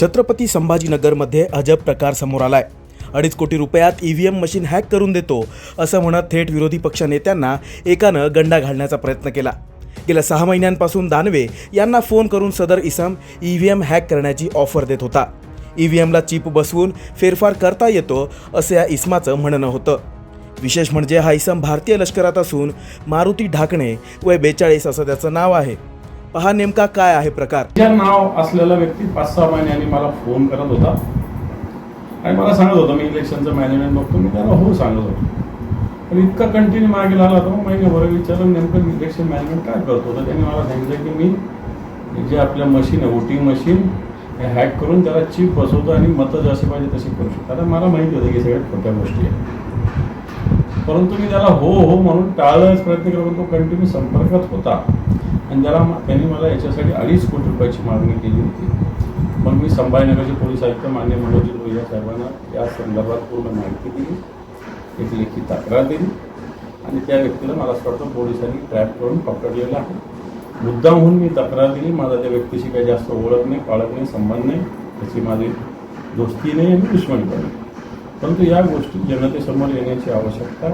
छत्रपती संभाजीनगरमध्ये अजब प्रकार समोर आलाय. अडीच कोटी रुपयात ईव्हीएम मशीन हॅक करून देतो असं म्हणत थेट विरोधी पक्ष नेत्यांना एकानं गंडा घालण्याचा प्रयत्न केला. गेल्या सहा महिन्यांपासून दानवे यांना फोन करून सदर इसम ईव्हीएम हॅक करण्याची ऑफर देत होता. ईव्हीएमला चिप बसवून फेरफार करता येतो असं या इसमाचं म्हणणं होतं. विशेष म्हणजे हा इसम भारतीय लष्करात असून मारुती ढाकणे वय बेचाळीस असं त्याचं नाव आहे. पहा नेमका काय आहे प्रकार. नाव असलेला व्यक्ती पाच सहा महिन्यांनी मला फोन करत होता. आणि मला सांगत होता मी इलेक्शनचं मॅनेजमेंट बघतो. मी त्याला हो सांगत होतो. पण इतका कंटिन्यू मागे लागला होता मग विचारलं नेमकं इलेक्शन मॅनेजमेंट काय करतो? तर त्यांनी मला सांगितलं की मी जे आपल्या मशीन आहे वोटिंग मशीन हे हॅक करून त्याला चिप बसवतो आणि मतं जसे पाहिजे तशी करू शकतो. आता मला माहिती होतं की सगळ्यात खोट्या गोष्टी आहेत. परंतु मी त्याला हो हो म्हणून टाळण्याचा प्रयत्न केला तो कंटिन्यू संपर्कात होता. आणि त्याला त्यांनी मला याच्यासाठी अडीच कोटी रुपयाची मागणी केली होती. मग मी संभाजीनगरचे पोलीस आयुक्त मान्य मनोजी लोहिया साहेबांना या संदर्भात पूर्ण माहिती दिली एक लेखी तक्रार दिली आणि त्या व्यक्तीला मला असं वाटतं पोलिसांनी ट्रॅप करून पकडलेलं आहे. मुद्दामहून मी तक्रार दिली माझा त्या व्यक्तीशी काही जास्त ओळख नाही पाळख नाही संबंध नाही त्याची माझी दोस्ती नाही आणि दुश्मनी पण नाही. परंतु या गोष्टी जनतेसमोर येण्याची आवश्यकता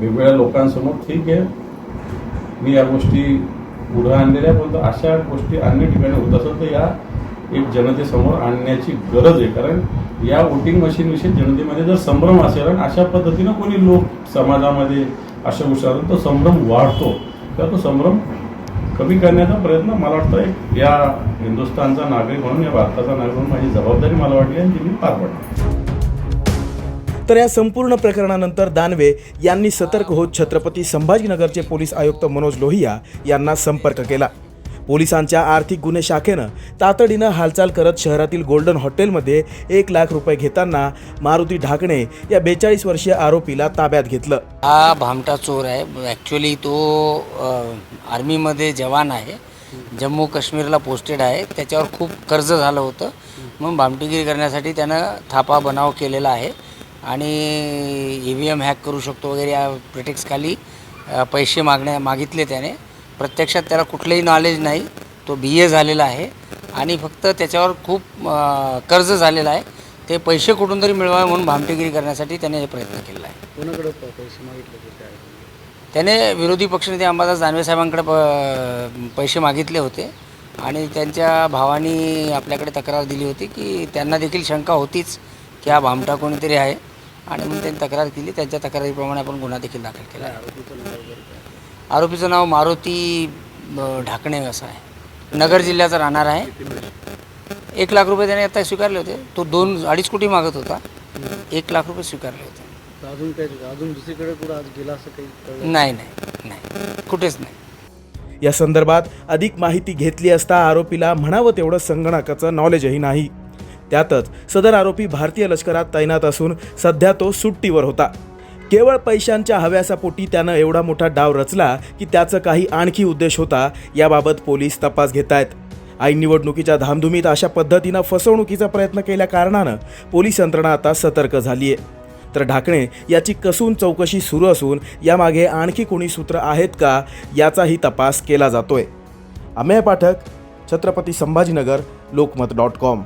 वेगवेगळ्या लोकांसमोर ठीक आहे. मी या गोष्टी पुढं आणलेल्या आहे, परंतु अशा गोष्टी अन्य ठिकाणी होत असत तर या एक जनतेसमोर आणण्याची गरज आहे. कारण या वोटिंग मशीनविषयी जनतेमध्ये जर संभ्रम असेल आणि अशा पद्धतीनं कोणी लोक समाजामध्ये अशा गोष्टी असतात, तो संभ्रम वाढतो. तर तो संभ्रम कमी करण्याचा प्रयत्न मला वाटतं एक या हिंदुस्थानचा नागरिक म्हणून या भारताचा नागरिक म्हणून माझी जबाबदारी मला वाटली आणि ती मी पार पडली तर या संपूर्ण प्रकरणानंतर दानवे यांनी सतर्क होत छत्रपती संभाजीनगरचे पोलीस आयुक्त मनोज लोहिया यांना संपर्क केला. पोलिसांच्या आर्थिक गुन्हे शाखेनं तातडीनं हालचाल करत शहरातील गोल्डन हॉटेलमध्ये एक लाख रुपये घेताना मारुती ढाकणे या बेचाळीस वर्षीय आरोपीला ताब्यात घेतलं. हा भामटा चोर आहे. ॲक्च्युली तो आर्मीमध्ये जवान आहे. जम्मू काश्मीरला पोस्टेड आहे. त्याच्यावर खूप कर्ज झालं होतं. मग भामटीगिरी करण्यासाठी त्यानं थापा बनाव केलेला आहे. आणि ई व्ही एम हॅक करू शकतो वगैरे या प्रिटेक्सखाली पैसे मागण्या मागितले त्याने. प्रत्यक्षात त्याला कुठलंही नॉलेज नाही. तो बी ए झालेला आहे. आणि फक्त त्याच्यावर खूप कर्ज झालेलं आहे. ते पैसे कुठून तरी मिळवावे म्हणून भामटेगिरी करण्यासाठी त्याने हे प्रयत्न केलेला आहे. कोणाकडे पैसे मागितले त्याने विरोधी पक्षनेते अंबादास दानवे साहेबांकडे प पैसे मागितले होते. आणि त्यांच्या भावानी आपल्याकडे तक्रार दिली होती की त्यांना देखील शंका होतीच की हा भामटा कोणीतरी आहे. आणि मग त्यांनी तक्रार केली. त्यांच्या तक्रारीप्रमाणे आपण गुन्हा देखील दाखल केला आहे. आरोपीचं नाव मारुती ढाकणे असं आहे. नगर जिल्ह्याचा राहणार आहे. एक लाख रुपये त्याने आता स्वीकारले होते. तो दोन अडीच कोटी मागत होता. एक लाख रुपये स्वीकारले होते. अजून काय अजून दुसरीकडे कुठं आज गेला असं काही नाही? नाही नाही कुठेच नाही. या संदर्भात अधिक माहिती घेतली असता आरोपीला म्हणावं तेवढं संगणकाचं नॉलेजही नाही. त्यातच सदर आरोपी भारतीय लष्करात तैनात असून सध्या तो सुट्टीवर होता. केवळ पैशांच्या हव्यासापोटी त्यानं एवढा मोठा डाव रचला की त्याचं काही आणखी उद्देश होता याबाबत पोलीस तपास घेत आहेत ऐन निवडणुकीच्या धामधुमीत अशा पद्धतीनं फसवणुकीचा प्रयत्न केल्या कारणानं पोलीस यंत्रणा आता सतर्क झाली आहे तर ढाकणे याची कसून चौकशी सुरू असून यामागे आणखी कोणी सूत्र आहेत का याचाही तपास केला जातोय. Amey Pathak Chhatrapati Sambhajinagar Lokmat dot com.